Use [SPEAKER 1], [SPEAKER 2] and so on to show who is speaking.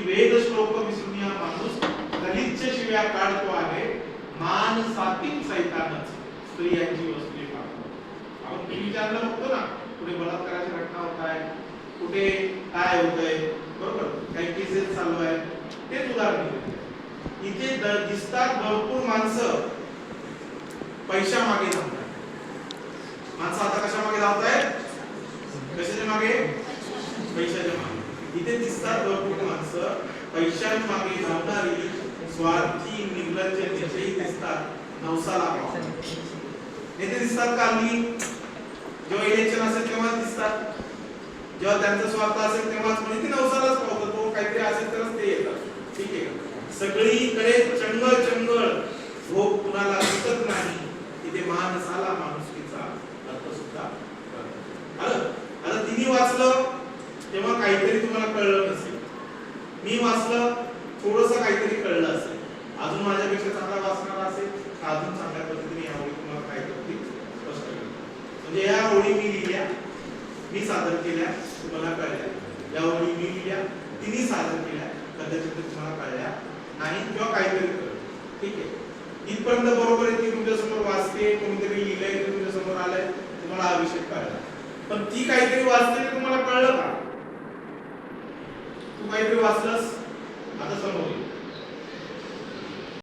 [SPEAKER 1] की वेद श्लोक विसरून या माणूस गलिच्छ शिव्या काढतो आहे मान सातिक सैतानच स्त्रियांची वस्तू पाहतो. आपण मी विचारलं बघतो ना कुठे बलात्काराची घटना होत आहे कुठे काय होतंय बरोबर? काही केसेस चालू आहेत. तेच उदाहरण इथे दिसतात भरपूर माणसं पैशा मागे धावतात माणसं आता कशा मागे धावत आहेत? कशाच्या मागे? पैशाच्या मागे. इथे दिसतात भरपूर माणसं. पैशांमागे मागे धावणारी स्वार्थी निर्लज्ज नेतेही दिसतात. नवसाला पाहून. नेते दिसतात का मी जेव्हा इलेक्शन असेल तेव्हाच दिसतात. जेव्हा त्यांचा स्वार्थ असेल तेव्हाच. म्हणजे ते नवसालाच पावतात तो काहीतरी असेल तरच ते येतात. ठीक आहे सगळीकडे चंगळ चंगळ. भोग कुणाला दिसत नाही. तिथे महानसाला माणुसकीचा अर्थ सुद्धा आलं आता तिने वाचलं. तेव्हा काहीतरी तुम्हाला कळलं नसेल. मी वाचलं थोडस काहीतरी कळलं असेल. अजून माझ्यापेक्षा चांगला वाचणार असेल तर अजून चांगल्या पद्धतीने या ओळी तुम्हाला काय करतील स्पष्ट करतील. म्हणजे या ओळी मी लिहिल्या मी सादर केल्या तुम्हाला कळल्या. या ओळी मी लिहिल्या तिने सादर केल्या कदाचित तुम्हाला कळल्या नाही किंवा काहीतरी कळलं. ठीक आहे? इथपर्यंत बरोबर आहे ती तुमच्यासमोर वाचते कोणीतरी लिहिलंय ते तुमच्यासमोर आलंय तुम्हाला हा विषय कळला. पण ती काहीतरी वाचते तुम्हाला कळलं का? तू काहीतरी वाचलंस आता समोर ये.